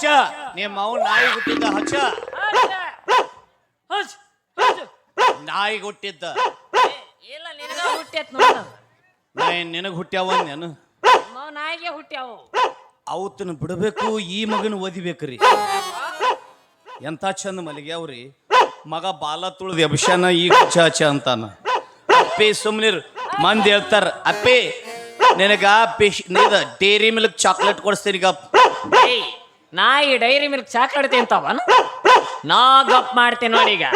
ಹಚ್ಚ. ನಿಮ್ಮ ಅವ್ ನಾಯಿ ಹುಟ್ಟಿದ್ದ ಹಚ್ಚ. ಹಚ್. ನಾಯಿಗೆ ಹುಟ್ಟಿದ್ದ. ಇಲ್ಲ ನಿನಗ ಹುಟ್ಟೈತ್ ನೋಡ. ನಾಯಿ ನಿನಗೆ ಹುಟ್ಟ್ಯಾವ ನಾನು ನಾಯಿಗೆ ಹುಟ್ಟ್ಯಾವು. ಅವತ್ತನ್ನ ಬಿಡಬೇಕು ಈ ಮಗನ ಓದಿಬೇಕ್ರಿ. ಎಂತ ಚಂದ ಮಲಿಗ್ಯಾವ್ರಿ. ಮಗ ಬಾಲ ತುಳಿದ ಅಭಿಷಾನ ಈಗ ಹುಚ್ಚ ಹಚ್ಚ ಅಂತಾನ. ಅಪ್ಪಿ ಸುಮ್ನಿರ್ ಮಂದಿ ಹೇಳ್ತಾರ ಅಪ್ಪಿ ನಿನಗ ಪಿಶ್ ನೀದ ಡೇರಿ ಮಿಲ್ಕ್ ಚಾಕ್ಲೇಟ್ ಕೊಡಿಸ್ತೀನಿ ಈಗ ಏಯ್, ನಾಯಿ ಡೈರಿ ಮಿಲ್ಕ್ ಚಾಕ್ಲೇಟ್ ತಿಂತಾವನ ನಾ ಗಪ್ ಮಾಡ್ತೀನಿ ನೋಡಿ ಈಗ.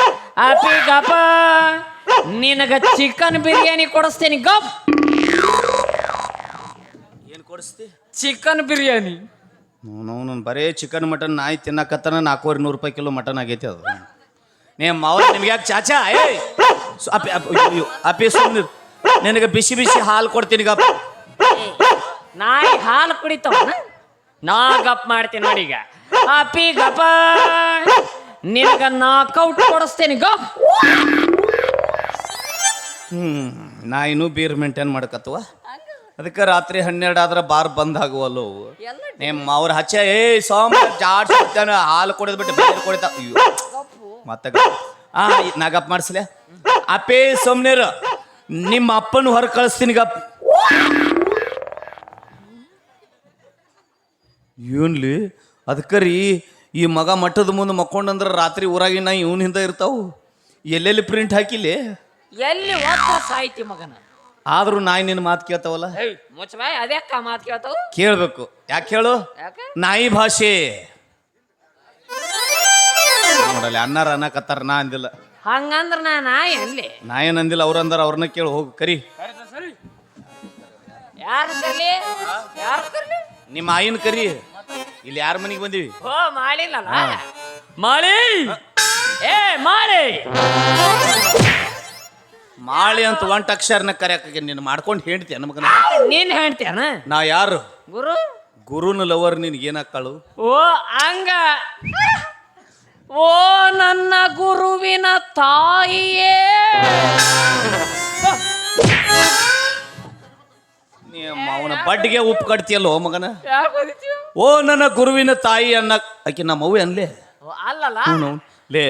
ಗಪ ಗಪ್ಪ. ನಿನಗ ಚಿಕನ್ ಬಿರಿಯಾನಿ ಕೊಡಿಸ್ತೀನಿ ಗಪ್. ಏನು ಕೊಡಿಸ್ತಿ? ಚಿಕನ್ ಬಿರಿಯಾನಿ. ನಾನು ಬರೇ ಚಿಕನ್ ಮಟನ್ ನಾಯಿ ತಿನ್ನಕತ್ತನ ನಾಲ್ಕೂವರೆ ನೂರು ರೂಪಾಯಿ ಕಿಲೋ ಮಟನ್ ಆಗೈತಿ ಅದು. ನಿಮ್ಮ ಮಾವ ನಿಮ್ಗೆ ಯಾಕೆ ಚಾಚಾ? ಏ ಅಪ್ಪಿ ಅಪ್ಪಿ ಸುಮ್ಮನೆ ನಿನಗೆ ಬಿಸಿ ಬಿಸಿ ಹಾಲು ಕೊಡ್ತೀನಿ ಗಪ್ಪ ನಾಯಿ ಹಾಲು ಕುಡಿತಾವನ? ನಾ ಗಪ್ ಮಾಡ್ತೀನಿ ನೋಡಿ ಈಗ. ಅಪ್ಪಿ ಗಪ ನಿನಗ ನಾಕೌಟ್ ಕೊಡಿಸ್ತೇನೆ ಗಪ್ ಹ್ಮ್ ನಾ ಇನ್ನೂ ಬೀರ್ ಮೇಂಟೈನ್ ಮಾಡ್ಕತ್ತುವ ಅದಕ್ಕೆ ರಾತ್ರಿ ಹನ್ನೆರಡು ಆದ್ರೆ ಬಾರ್ ಬಂದ್ ಆಗುವಲ್ಲೋ. ನಿಮ್ಮ ಅವ್ರ ಹಚ್ಚ ಏ ಸೋಮ ಜಾಡ್ ಹಾಲು ಕುಡಿದ್ ಬಿಟ್ಟು ಬೇರೆ ಕುಡಿತ. ಅಯ್ಯೋ. ಮತ್ತೆ ಆ ನಾ ಗಪ್ ಮಾಡಿಸ್ಲೆ? ಅಪ್ಪೇ ಸುಮ್ನಿರು ನಿಮ್ಮ ಅಪ್ಪನ ಹೊರ ಕಳಿಸ್ತೀನಿ ಗಪ್. ಇವನ್ಲಿ ಅದಕ್ಕೆ ರೀ ಈ ಮಗ ಮಠದ ಮುಂದೆ ಮಕ್ಕೊಂಡಂದ್ರೆ ರಾತ್ರಿ ಊರಾಗಿನ ಇವನ್ ಹಿಂದೆ ಇರ್ತಾವು. ಎಲ್ಲೆಲ್ಲಿ ಪ್ರಿಂಟ್ ಹಾಕಿಲಿ? ಎಲ್ಲಿ ಓದ್ತಾ ಸಾಯ್ತಿ ಮಗನ? ಆದ್ರೂ ನಾಯಿ ನಿನ್ನ ಮಾತು ಕೇಳ್ತಾವಲ್ಲ? ಏಯ್ ಮುಚ್ಚಬಾಯ್ ಅದ್ಯಾಕ ಮಾತು ಕೇಳ್ತಾವು? ಕೇಳ್ಬೇಕು. ಯಾಕೆ ಹೇಳು? ಯಾಕೆ? ನಾಯಿ ಭಾಷೆ. ನೋಡಲ್ಲ ಅನ್ನಾರ ಅನ್ನಕತ್ತಾರ ನಾ ಅಂದಿಲ್ಲ. ಹಂಗಂದ್ರ ನಾ ನಾಯಿ ಅಲ್ಲಿ. ನಾ ಅಂದಿಲ್ಲ ಅವ್ರಂದ್ರ ಅಂದಾರ ಅವ್ರನ್ನ ಕೇಳು ಹೋಗು ಕರಿ. ಯಾರು ಕರ್ಲಿ? ಯಾರು ಕರ್ಲಿ? ನಿಮ್ಮ ಆಯಿನ ಕರಿ ಇಲ್ಲಿ ಯಾರ ಮನೆಗೆ ಬಂದಿವಿ? ಓ ಮಾಡಿಲ್ಲ ಮಾಡಿ ಏ ಮಾಡಿ ಮಾಳಿ ಅಂತ ಒಂಟ ಅಕ್ಷರನ ಕರೆಯಕ್ಕೆ ನೀನು ಮಾಡ್ಕೊಂಡು ಹೇಳ್ತೀಯ ನಮಗನ ನೀನ್ ಹೇಳ್ತೀಯನ? ನಾ ಯಾರು? ಗುರು? ಗುರುನ ಲವರ್ ನಿನ್ಗೆ ಏನಾಕ್ಕಳು? ಓ ಹಂಗ? ಓ ನನ್ನ ಗುರುವಿನ ತಾಯಿಯೇ! ಅವನ ಬಡ್ಡಿಗೆ ಉಪ್ಪು ಕಟ್ತಿಯಲ್ಲೋ ಮಗನ? ಯಾಕೆ ಓದಿತೀವಿ ಓ ನನ್ನ ಗುರುವಿನ ತಾಯಿ ಅನ್ನ ಆಕೆ ನಮ್ಮ ಅವ್ವೆ ಅನ್ಲೇ? ಅಲ್ಲಲ್ಲ? ಅವ್ನು ಲೇ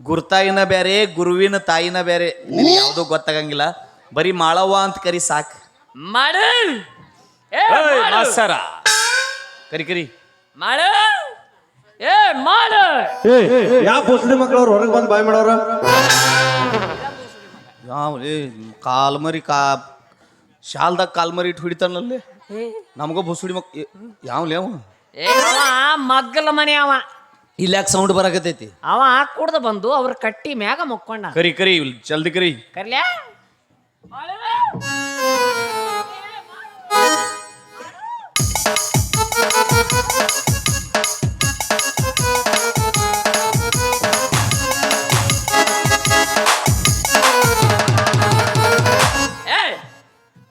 ಗುರ್ತಾಯಿನ ಬೇರೆ ಗುರುವಿನ ತಾಯಿನ ಬೇರೆ ನಿನಗೆ ಯಾವುದೂ ಗೊತ್ತಾಗಂಗಿಲ್ಲ. ಬರೀ ಮಾಳವ್ವ ಅಂತ ಕರಿ ಸಾಕ್. ಮಾಡು! ಏ ಏಯ್, ಮಾಡು. ಮಾಸ್ತರ! ಕರಿ ಕರಿ. ಮಾಡ! ಏ ಮಾಡು! ಯಾವ ಮುಸ್ಲಿಂ ಮಕ್ಳು ಅವ್ರು ಹೊರಗೆ ಬಂದು ಬಾಯ್ ಮಾಡೋರು? ಯಾವ ಏ ಕಾಲ್ಮರಿ ಕಾ ಶಾಲ್ದಾಗ ಕಾಲ್ಮರಿ ಇಟ್ಟು ಹಿಡಿತಾನಲ್ಲಿ? ನಮಗ ಬುಸುಡಿ ಮಕ್ ಯಾವ ಅವ? ಏ ಅವ ಮಗ್ಗಲ ಮನೆ ಅವ. ಇಲ್ಲ ಯಾಕೆ ಸೌಂಡ್ ಬರಾಕತೈತಿ ಅವ ಕುಡ್ದ ಬಂದು ಅವ್ರ ಕಟ್ಟಿ ಮ್ಯಾಗ ಮಕ್ಕೊಂಡ. ಕರಿ ಕರಿ ಇಲ್ಲಿ ಜಲ್ದಿ ಕರಿ. ಕರ್ಲ್ಯಾ?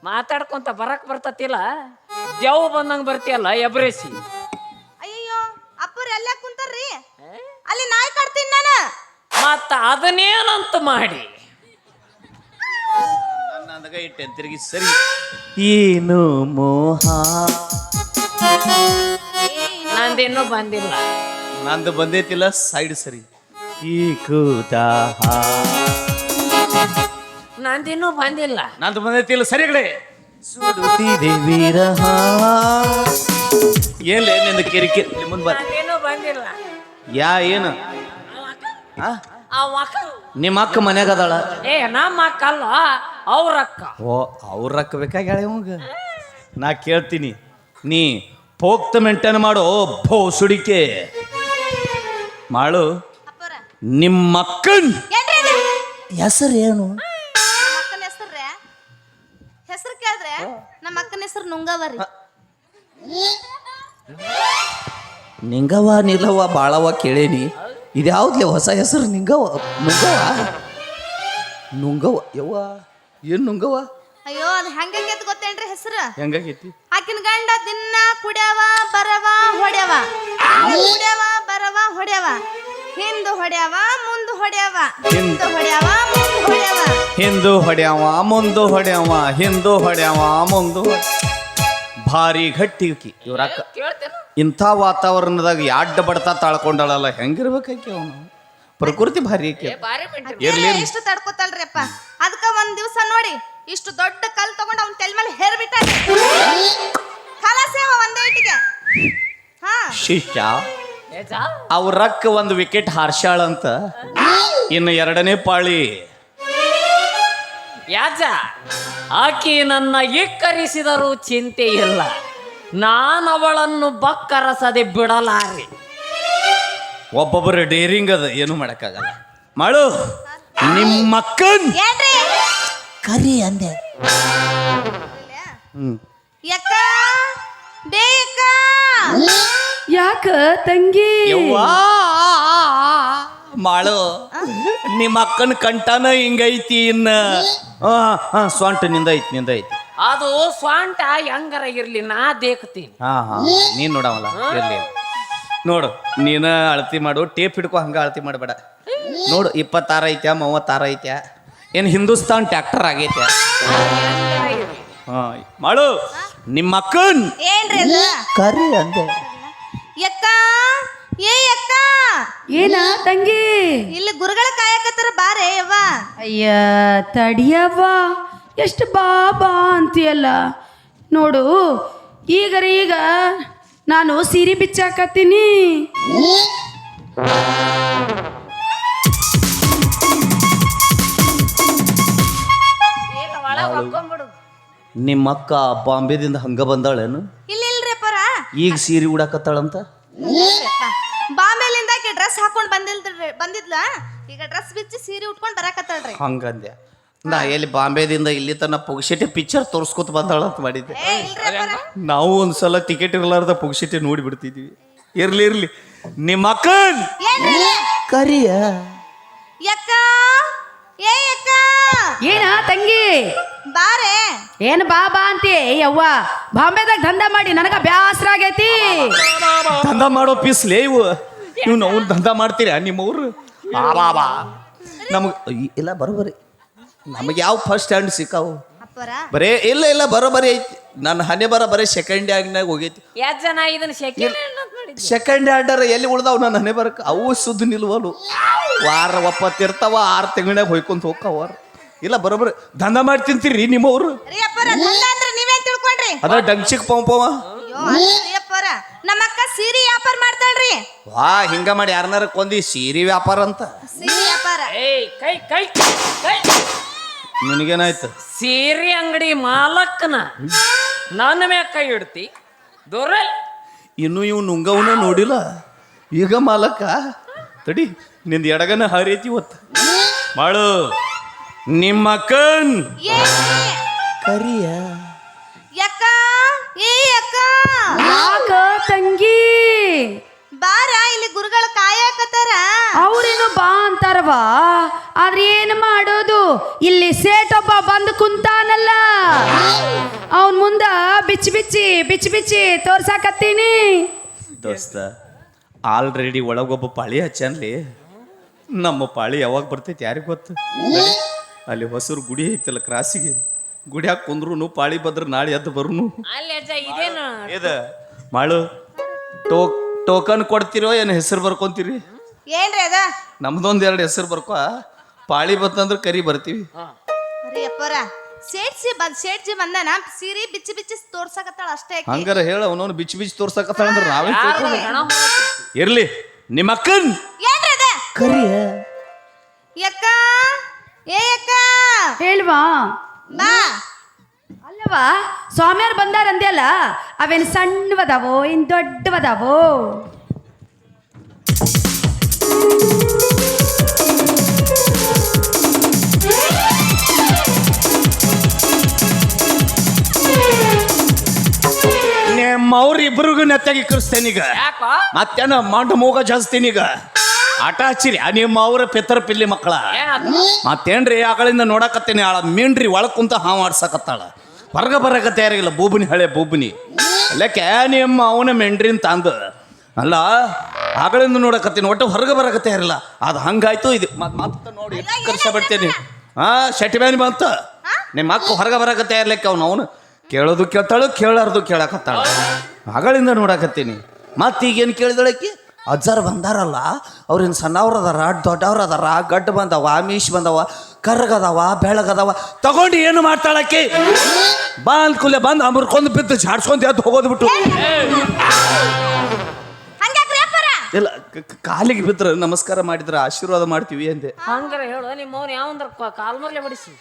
ಮಾತಾಡ್ಕೊಂತ ಬರಕ್ ಬರ್ತತಿಲ್ಲ. ದೆವ್ ಬಂದಂಗ ಬರ್ತೀಯಲ್ಲ ಎಬ್ರೇಸಿ. ಅಯ್ಯೋ ಅಪ್ಪರ್ ಎಲ್ಲ ಕುಂತಾರ್ರಿ? ಅಲ್ಲಿ ನಾಯಿ ಕಟ್ತೀನಿ ನಾನು. ಮತ್ತ ಅದನ್ನೇನಂತ ಮಾಡಿ? ನನ್ನ ಅಂದಾಗ ಇಟ್ಟೆ ತಿರುಗಿ ಸರಿ. ಏನು ಮೋಹ? ನಂದೇನು ಬಂದಿಲ್ಲ. ನಂದು ಬಂದೈತಿಲ್ಲ ಸೈಡ್ ಸರಿ. ಈ ಕೂದಾಹ ನಂದಿನ್ನೂ ಬಂದಿಲ್ಲ. ನಂದು ಬಂದೈತಿಲ್ಲ. ಸರಿ ಕಡೆ. ಸುಡುತ್ತಿದೆ ವಿರಹ. ಏನ್ಲೇ ನಿಂದ ಕಿರಿಕಿರಿ? ಇಲ್ಲಿ ಮುಂದೆ ಬಾ. ನಂದಿನ್ನೂ ಬಂದಿಲ್ಲ. ಯಾ ಏನು? ಆ? ಅಕ್ಕ. ನಿಮ್ಮ ಅಕ್ಕ ಮನ್ಯಾಗ ಅದಾಳ? ಏ ನಮ್ಮ ಅಕ್ಕ ಅಲ್ಲ ಅವ್ರ ಅಕ್ಕ. ಓ ಅವ್ರ ಅಕ್ಕ ಬೇಕಾಗ್ಯಾಳ ಇವಂಗ? ನಾ ಕೇಳ್ತೀನಿ. ನೀ ಪೋಕ್ತ ಮೇಂಟೈನ್ ಮಾಡೋ ಭೋ ಸುಡಿಕೆ. ಮಾಡು. ಅಪ್ಪರ. ನಿಮ್ಮ ಅಕ್ಕನ್ ಹೆಸರು ಏನು ಕೇಳಿದ್ರೆ ನಮ್ಮ ಅಕ್ಕನ ಹೆಸರು ನುಂಗವರಿ ನಿಂಗವ ನಿಲ್ಲವ ಬಾಳವ ಕೇಳೇನಿ. ಇದ್ಯಾವ್ದ್ಲೆ ಹೊಸ ಹೆಸರು ನಿಂಗವ ನುಂಗವ ನುಂಗವ ಯವ್ವ ಏನ್ ನುಂಗವ ಅಯ್ಯೋ ಅದು ಹೆಂಗಾಗೈತೆ ಗೊತ್ತೇನ್ರಿ ಹೆಸರು? ಹೆಂಗಾಗೈತಿ? ಆಕಿನ ಗಂಡ ದಿನ ಕುಡ್ಯಾವ ಬರವ ಹೊಡ್ಯಾವ. ಕುಡ್ಯಾವ ಬರವ ಹೊಡ್ಯಾವ. ಹಿಂದ ಹೊಡ್ಯಾವ ಮುಂದು ಹೊಡ್ಯಾವ? ಹಿಂದು ಹೊಡ್ಯಾವ ಮುಂದು ಹೊಡ್ಯಾವ? ಹಿಂದು ಹೊಡ್ಯಾವ ಮುಂದು ಹೊಡ್ಯಾವ ಹಿಂದು ಹೊಡ್ಯಾವ ಮುಂದು ಭಾರಿ ಗಟ್ಟಿ ಇವ್ರ ಅಕ್ಕ. ಕೇಳ್ತೇನೆ. ಇಂಥ ವಾತಾವರಣದಾಗ ಯಾಡ್ಡ ಬಡತಾ ತಾಳ್ಕೊಂಡಳಲ್ಲ ಹೆಂಗಿರ್ಬೇಕಾಕಿ ಅವನು? ಪ್ರಕೃತಿ ಭಾರಿ ಆಕಿ ಇರ್ಲಿ ಇರ್ಲಿ. ಎಷ್ಟು ತಡ್ಕೋತಾಳ್ರಿ ಅಪ್ಪ ಅದಕ್ಕ ಒಂದ್ ದಿವ್ಸ ನೋಡಿ ಇಷ್ಟು ದೊಡ್ಡ ಕಲ್ ತಗೊಂಡ್ ಅವ್ನ ತೆಲ್ ಮೇಲೆ ಹೇರ್ಬಿಟ್ಟ ಕಲಾಸೇವ ಕಲಸೇವ ಒಂದೇ ಇಟ್ಟಿಗೆ ಹಾ. ಶಿಷ್ಯ. ಅವ್ರಕ್ಕ ಒಂದು ವಿಕೆಟ್ ಹಾರ್ಶಾಳ ಅಂತ. ಇನ್ನು ಎರಡನೇ ಪಾಳಿ. ಯಾಜ ಆಕಿ ನನ್ನ ಇಕ್ಕರಿಸಿದರೂ ಚಿಂತೆ ಇಲ್ಲ ನಾನು ಅವಳನ್ನು ಬಕ್ಕರಸದೆ ಬಿಡಲಾರಿ. ಒಬ್ಬೊಬ್ಬರು ಡೇರಿಂಗ್ ಅದ ಏನು ಮಾಡಕ್ಕಾಗಲ್ಲ. ಮಾಡು ನಿಮ್ಮ ಅಕ್ಕನ್ ಕರಿ ಅಂದೆ. ಯಕ್ಕ ಯಾಕ ತಂಗಿ? ಯವ್ವಾ ಮಾಳು ನಿಮ್ಮ ಅಕ್ಕನ ಕಂಠನ ಹಿಂಗೈತಿ ಇನ್ನ? ಹಾ ಹಾ ಸ್ವಂಟ ನಿಂದ ಐತಿ ನಿಂದ ಐತಿ ಅದು ಸ್ವಾಂಟ ಹೆಂಗರ ಇರ್ಲಿ ನಾ ದೇಕ್ತೀನಿ. ಹಾ ಹಾ ನೀನ್ ನೋಡವಲ್ಲ ಇರ್ಲಿ. ನೋಡು ನೀನ ಅಳತಿ ಮಾಡು ಟೇಪ್ ಹಿಡ್ಕೊ ಹಂಗ ಅಳತಿ ಮಾಡಬೇಡ. ನೋಡು ಇಪ್ಪತ್ತಾರ ಐತ್ಯಾ ಮೂವತ್ತಾರ ಐತ್ಯಾ? ಏನ್ ಹಿಂದೂಸ್ತಾನ್ ಟ್ಯಾಕ್ಟರ್ ಆಗೈತೆ ಹಾ ಮಾಡು ನಿಮ್ಮ ಅಕ್ಕನ್ ಏನ್ರಿ ಅದು? ಕರಿ ಅಂದೆ. ಯಕ್ಕ ಏ ಅಕ್ಕ ಏನ ತಂಗಿ? ಇಲ್ಲಿ ಗುರುಗಳ ಕಾಯಕತ್ತರ ಬಾರೆ ಯವ್ವ. ಅಯ್ಯ ತಡಿಯವ್ವ. ಎಷ್ಟು ಬಾ ಬಾ ಅಂತೀಯಲ್ಲ. ನೋಡು ಈಗ ಈಗ ನಾನು ಸೀರೆ ಬಿಚ್ಚಾಕತ್ತೀನಿ. ನಿಮ್ಮ ಅಕ್ಕ ಬಾಂಬೆದಿಂದ ಹಂಗ ಬಂದಾಳೇನು? ಇಲ್ಲ ಈಗ ಸೀರೆ ಉಡಾಕತ್ತಾಳಂತ? ಬಾಂಬೆಲಿಂದ ಆಕೆ ಡ್ರೆಸ್ ಹಾಕೊಂಡ್ ಬಂದಿಲ್ದ್ರಿ ಬಂದಿದ್ಲ? ಈಗ ಡ್ರೆಸ್ ಬಿಚ್ಚಿ ಸೀರೆ ಉಟ್ಕೊಂಡ್ ಬರಾಕತ್ತಾಳ್ರಿ. ಹಂಗಂದೆ. ನಾ ಎಲ್ಲಿ ಬಾಂಬೆದಿಂದ ಇಲ್ಲಿ ತನ ಪುಗ್ಸಿಟಿ ಪಿಕ್ಚರ್ ತೋರಿಸ್ಕೊತ ಬಂದಾಳ ಅಂತ ಮಾಡಿದ್ದೆ. ಏ ಇಲ್ರಿ ಅಪ್ಪರ. ನಾವು ಒಂದ್ಸಲ ಟಿಕೆಟ್ ಇರ್ಲಾರ್ದ ಪುಗ್ಸಿಟಿ ನೋಡಿ ಬಿಡ್ತಿದ್ವಿ. ಇರ್ಲಿ ಇರ್ಲಿ. ನಿಮ್ಮ ಅಕ್ಕನ್ ಏನ್ರಿ? ಕರಿಯ. ಯಕ್ಕ ಏ ಏನ ತಂಗಿ? ಬಾರೆ. ಏನು ಬಾ ಬಾ ಅಂತಿ? ಯವ್ವ ಬಾಂಬೆದಾಗ ದಂಧ ಮಾಡಿ ನನಗ ಬ್ಯಾಸರ ಆಗೈತಿ. ದಂಧ ಮಾಡೋ ಪೀಸ್ಲೇ ಇವು. ನೀವು ನಾವು ದಂಧ ಮಾಡ್ತೀರಾ ನಿಮ್ಮವ್ರು? ಬಾ ಬಾ ಬಾ. ನಮಗೆ ಇಲ್ಲ ಬರೋಬರಿ. ನಮಗೆ ಯಾವ ಫಸ್ಟ್ ಸ್ಟ್ಯಾಂಡ್ ಸಿಕ್ಕಾವು? ಬರೇ ಇಲ್ಲ ಇಲ್ಲ ಬರೋಬರಿ ಐತಿ. ನನ್ನ ಹನೆ ಬರ ಬರೀ ಸೆಕೆಂಡ್ ಆಗ್ನಾಗ ಹೋಗೈತಿ. ಜನ ಇದನ್ನ ಸೆಕೆಂಡ್ ಸೆಕೆಂಡ್ ಹ್ಯಾಂಡರ್ ಎಲ್ಲಿ ಉಳ್ದಾವ್ ನನ್ನ ಹನೆ ಬರಕ್? ಅವು ಸುದ್ದಿ ನಿಲ್ವಲು ವಾರ ಒಪ್ಪತ್ತಿರ್ತಾವ ಆರು ತಿಂಗಳಾಗ ಹೊಯ್ಕೊಂತ ಹೋಗ್ತಾವ ಇಲ್ಲ ಬರೋಬ್ರಿ ದಂಧ ಮಾಡಿ ತಿಂತೀರಿ ನಿಮ್ಮವ್ರು? ರೀ ಅಪ್ಪರ ದಂಧ ಅಂದ್ರೆ ನೀವೇನ್ ತಿಳ್ಕೊಂಡ್ರಿ ಅದ ಡಂಗ್ಸಿಕ್ ಪಂಪವ ಅಯ್ಯೋ ಅಪ್ಪರ ನಮ್ಮ ಅಕ್ಕ ಸೀರೆ ವ್ಯಾಪಾರ ಮಾಡ್ತಾಳ್ರಿ. ವಾ ಹಿಂಗ ಮಾಡಿ ಯಾರನ್ನಾರ ಕೊಂದಿ ಸೀರೆ ವ್ಯಾಪಾರ ಅಂತ. ಸೀರೆ ವ್ಯಾಪಾರ. ಏಯ್ ಕೈ ಕೈ ಕೈ. ನಿನಗೇನಾಯ್ತು? ಸೀರೆ ಅಂಗಡಿ ಮಾಲಕ್ಕನ ನನ್ನ ಮ್ಯಾಗ ಕೈ ಇಡ್ತಿ. ದೂರ ಇನ್ನು ಇವ್ ನುಂಗವನ ನೋಡಿಲ್ಲ? ಈಗ ಮಾಲಕ್ಕ ತಡಿ ನಿಂದ ಎಡಗನ ಹರಿಯತಿ ಒತ್ತ ಮಾಡು ನಿಮ್ಮ ಕಣ್? ಕರಿಯ. ಯಕ್ಕ ಏ ಅಕ್ಕ ಯಾಕ ತಂಗಿ? ಬಾರ ಇಲ್ಲಿ ಗುರುಗಳು ಕಾಯಕತ್ತಾರ. ಅವ್ರೇನು ಬಾ ಅಂತಾರವಾ ಆದ್ರೆ ಏನು ಮಾಡೋದು? ಇಲ್ಲಿ ಸೇಟೊಬ್ಬ ಬಂದು ಕುಂತಾನಲ್ಲ. ಅವನ್ ಮುಂದ ಬಿಚ್ಚಿ ಬಿಚ್ಚಿ ಬಿಚ್ಚಿ ಬಿಚ್ಚಿ ತೋರ್ಸಾಕತ್ತೀನಿ. ದೋಸ್ತ ಆಲ್ರೆಡಿ ಒಳಗೊಬ್ಬ ಪಾಳಿ ಹಚ್ಚನ್ಲಿ. ನಮ್ಮ ಪಾಳಿ ಯಾವಾಗ ಬರ್ತೈತಿ ಯಾರಿಗೆ ಗೊತ್ತು? ಅಲ್ಲಿ ಹೊಸರು ಗುಡಿ ಐತಲ್ಲ ಕ್ರಾಸಿಗೆ. ಗುಡಿಯಾಗ ಕುಂದ್ರು ಪಾಳಿ ಬದ್ರ ನಾಳೆ ಎದ್ದು ಬರುನು. ಅಲ್ಲಿ ಅಜ್ಜ ಇದೇನು? ಇದ ಮಾಳು ಟೋ ಟೋಕನ್ ಕೊಡ್ತಿರೋ ಏನು ಹೆಸರು ಬರ್ಕೊಂತೀರಿ? ಏನ್ರಿ ಅದ? ನಮ್ದೊಂದ್ ಎರಡು ಹೆಸರು ಬರ್ಕೋ ಪಾಳಿ ಬತ್ತಂದ್ರೆ ಕರಿ ಬರ್ತೀವಿ. ಅಪ್ಪರ ಸೇಟ್ಸಿ ಬಂದ್ ಸೇಟ್ಜಿ ಬಂದನ ಸೀರೆ ಬಿಚ್ಚಿ ಬಿಚ್ಚಿ ತೋರ್ಸಕತ್ತಾಳ ಅಷ್ಟೇ ಆಕಿ. ಹಂಗಾರ ಹೇಳ ಅವನವನು ಬಿಚ್ಚಿ ಬಿಚ್ಚಿ ತೋರ್ಸಕತ್ತಾಳ ಅಂದ್ರೆ ನಾವೇ? ಇರ್ಲಿ ನಿಮ್ಮ ಅಕ್ಕನ್. ಏನ್ರಿ ಅದ? ಕರಿಯ. ಯಕ್ಕ ಏ ಅಕ್ಕ ಹೇಳ್ವಾ? ಬಾ. ಅಲ್ಲವಾ ಸ್ವಾಮಿಯಾರ್ ಬಂದಾರ ಅಂದ್ಯಲ್ಲ ಅವೇನು ಸಣ್ಣವದಾವೋ ಇನ್ ದೊಡ್ಡವದಾವೋ? ನಿಮ್ಮ ಅವ್ರ ಇಬ್ರಿಗೂ ನೆತ್ತಾಗಿ ಈಗ. ಯಾಕೋ? ಮತ್ತೇನ ಮಂಡ ಮೂಗ ಜಾಸ್ತಿನೀಗ ಆಟ ಹಚ್ಚಿರಿ ಆ ನಿಮ್ಮ ಅವ್ರ ಪಿತರ ಪಿಲ್ಲಿ ಮಕ್ಕಳ. ಮತ್ತೇನ್ರಿ ಆಗಳಿಂದ ನೋಡಕತ್ತೇನೆ ಆಳ. ಮೀನ್ರಿ ಒಳಗ್ ಕುಂತ ಹಾವು ಆಡ್ಸಕತ್ತಾಳ ಹೊರಗ ಬರಕ ತಯಾರಿಲ್ಲ ಬೂಬನಿ ಹಳೆ ಬೂಬನಿ. ಅಲ್ಲಕ್ಕೆ ನಿಮ್ಮ ಅವನ ಮೆಂಡ್ರಿನ್ ಅಂದ ಅಲ್ಲ ಆಗಳಿಂದ ನೋಡಕತ್ತೀನಿ ಒಟ್ಟು ಹೊರಗೆ ಬರಕತ್ತೆ ತಯಾರಿಲ್ಲ. ಅದು ಹಂಗಾಯ್ತು ಇದು. ಮತ್ ಮತ್ತೆ ನೋಡಿ ಕರ್ಸ ಬಿಡ್ತೇನೆ ಹಾ ಶೆಟ್ಟಿ ಬ್ಯಾನಿ ಬಂತ ನಿಮ್ಮ ಅಕ್ಕ ಹೊರಗೆ ಬರಕ ಇರ್ಲಿಕ್ಕೆ ಅವ್ನು ಅವನು. ಕೇಳೋದು ಕೇಳ್ತಾಳು ಕೇಳಾರ್ದು ಕೇಳಕತ್ತಾಳ. ಮಗಳಿಂದ ನೋಡಕತ್ತೀನಿ. ಮತ್ತೆ ಈಗೇನು ಕೇಳಿದಳಕ್ಕೆ? ಅಜ್ಜಾರ್ ಬಂದಾರಲ್ಲ ಅವ್ರೇನು ಸಣ್ಣವ್ರು ಅದಾರ ದೊಡ್ಡವ್ರು ಅದಾರ ಗಡ್ಡ ಬಂದವ ಮೀಶ್ ಬಂದವ ಕರ್ಗದವ ಬೆಳಗದವ ತಗೊಂಡು ಏನು ಮಾಡ್ತಾಳಕ್ಕೆ? ಬಾ ಕುಲೆ ಬಂದು ಅಮರ್ಕೊಂಡು ಬಿದ್ದು ಜಾಡ್ಸ್ಕೊಂಡು ಎದ್ದು ಹೋಗೋದು ಬಿಟ್ಟು. ಇಲ್ಲ ಕಾಲಿಗೆ ಬಿದ್ರೆ ನಮಸ್ಕಾರ ಮಾಡಿದ್ರೆ ಆಶೀರ್ವಾದ ಮಾಡ್ತೀವಿ ಅಂದೆ. ಹಂಗಾರ ಹೇಳು ನಿಮ್ಮ ಅವ್ನು ಯಾವಂದ್ರ ಕಾಲ್ ಮರ್ಲೆ ಬಡಿಸಿ.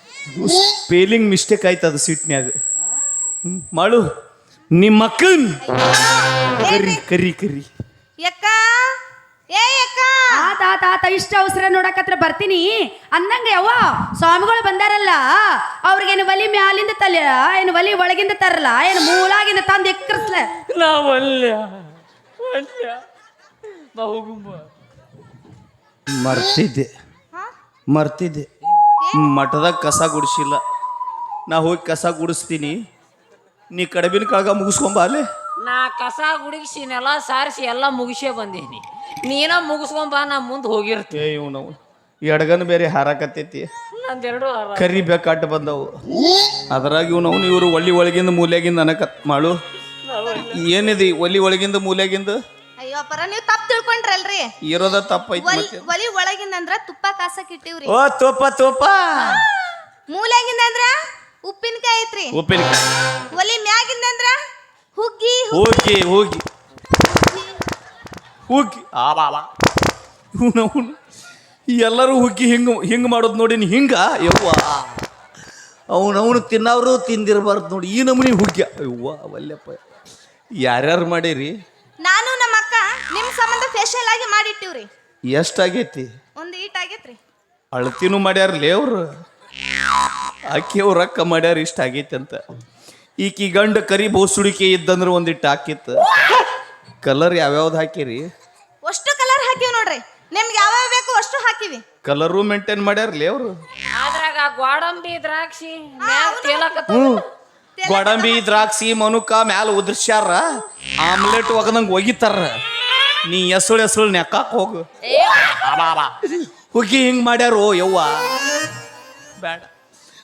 ಸ್ಪೇಲಿಂಗ್ ಮಿಸ್ಟೇಕ್ ಆಯ್ತು ಅದು ಸಿಟ್ನ್ಯಾಗ. ಮಾಡು. ನಿಮ್ಮ ಅಕ್ಕನ್ ಕರಿ ಕರಿ ಕರಿ. ಯಕ್ಕ ಏ ಯಕ್ಕ. ಆತ ಆತ ಆತ ಇಷ್ಟ ಅವಸರ ನೋಡಕತ್ರ ಬರ್ತೀನಿ. ಅನ್ನಂಗ ಯವ್ವ ಸ್ವಾಮಿಗಳು ಬಂದಾರಲ್ಲ ಅವ್ರಿಗೇನು ಒಲಿ ಮ್ಯಾಲಿಂದ ತಲೆ ಏನು ಒಲಿ ಒಳಗಿಂದ ತರಲ್ಲ ಏನು ಮೂಲಾಗಿಂದ ತಂದು ಎಕ್ಕರ್ಸ್ಲ. ಮರ್ತಿದ್ದೆ. ಮರ್ತಿದ್ದೆ. ಮಠದಾಗ ಕಸ ಗುಡಿಸಿಲ್ಲ. ನಾ ಹೋಗಿ ಕಸ ಗುಡಿಸ್ತೀನಿ. ನೀ ಕಡಬಿನ ಕಾಗ ಮುಗಿಸ್ಕೊಂಬ ಅಲ್ಲಿ ನಾ ಕಸ ಗುಡಿಸಿ ನೆಲ ಸಾರಿಸಿ ಎಲ್ಲ ಮುಗಿಸೇ ಬಂದೀನಿ. ನೀನ ಮುಗಿಸ್ಕೊಂಬ ನಾ ಮುಂದೆ ಹೋಗಿರ್ತೀನಿ. ಏ ಇವ್ನವು ಎಡಗನ್ ಬೇರೆ ಹಾರಾಕತ್ತೈತಿ. ನಂದೆರಡು ಕರಿ ಬೇಕಾಟ್ ಬಂದವು. ಅದ್ರಾಗ ಇವ್ನವ್ನು ಇವರು ಒಳ್ಳಿ ಒಳಗಿಂದ ಮೂಲೆಗಿಂದ ಅನಕತ್ ಮಾಡು. ಏನಿದೆ ಒಲಿ ಒಳಗಿಂದ ಮೂಲೆಗಿಂದ ಅಯ್ಯೋ ಪರ ನೀವು ತಪ್ಪು ತಿಳ್ಕೊಂಡ್ರಲ್ರಿ. ಇರೋದ ತಪ್ಪೈತಿ ಒಲಿ ಮತ್ತೆ. ಒಲಿ ಒಳಗಿಂದ ಅಂದ್ರ ತುಪ್ಪ ಕಾಸಕ್ ಇಟ್ಟಿವ್ರಿ. ಓ ತೋಪ ತೋಪ ಮೂಲೆಗಿಂದ ಅಂದ್ರ? ಉಪ್ಪಿನಕಾಯಿ ಐತ್ರಿ. ಉಪ್ಪಿನಕಾಯಿ. ಒಲಿ ಮ್ಯಾಗಿಂದ ಅಂದ್ರ ಹುಗ್ಗಿ ಹೋಗಿ ಹೋಗಿ ಹುಗ್ಗಿ. ಆ ಬಾಬಾ ಇವನವನು ಎಲ್ಲರೂ ಹುಗ್ಗಿ ಹಿಂಗೆ ಹಿಂಗೆ ಮಾಡೋದು ನೋಡಿನಿ ಹಿಂಗ? ಯವ್ವ. ಅವನವನು ತಿನ್ನವರು ತಿಂದಿರಬಾರ್ದು ನೋಡಿ. ಈ ನಮೂನಿ ಹುಗ್ಗಿ. ಯವ್ವ ವಲ್ಯಪ್ಪ ಯಾರ್ಯಾರು ಮಾಡೀರಿ? ನಾನು ನಮ್ಮ ಅಕ್ಕ ನಿಮ್ ಸಂಬಂಧ ಫೇಶಿಯಲ್ ಆಗಿ ಮಾಡಿಟ್ಟಿವ್ರಿ. ಎಷ್ಟಾಗೈತಿ ಒಂದು ಈಟ್ ಆಗೈತ್ರಿ. ಅಳತಿನೂ ಮಾಡ್ಯಾರಲೇ ಅವ್ರು? ಆಕಿ ಅವ್ರ ರೊಕ್ಕ ಮಾಡ್ಯಾರ ಇಷ್ಟ ಆಗೈತೆ ಅಂತ. ಈಕಿ ಗಂಡ ಕರಿ ಬೋಸುಡಿಕೆ ಇದ್ದಂದ್ರೆ ಒಂದಿಟ್ಟು ಹಾಕಿತ್ತು. ಕಲರ್ ಯಾವ್ಯಾವ್ದು ಹಾಕಿರಿ? ಅಷ್ಟು ಕಲರ್ ಹಾಕಿವಿ ನೋಡ್ರಿ. ನಿಮ್ಗೆ ಯಾವ ಬೇಕು ಅಷ್ಟು ಹಾಕಿವಿ. ಕಲರು ಮೇಂಟೈನ್ ಮಾಡ್ಯಾರಲಿ ಅವರು? ಅದ್ರಾಗ ಗೋಡಂಬಿ ದ್ರಾಕ್ಷಿ ಮ್ಯಾಲ ತೇಲಕತ್ತ ಗೋಡಂಬಿ ದ್ರಾಕ್ಷಿ ಮನುಕ ಮ್ಯಾಲ ಉದ್ರಸ್ಯಾರ ಆಮ್ಲೆಟ್ ಒಗದಂಗೆ ಒಗಿತಾರ. ನೀ ಎಸುಳು ಎಸುಳು ನೆಕ್ಕಾಕ್ ಹೋಗು. ಹುಗಿ ಹಿಂಗೆ ಮಾಡ್ಯಾರೋ ಯವ್ವ. ಬೇಡ.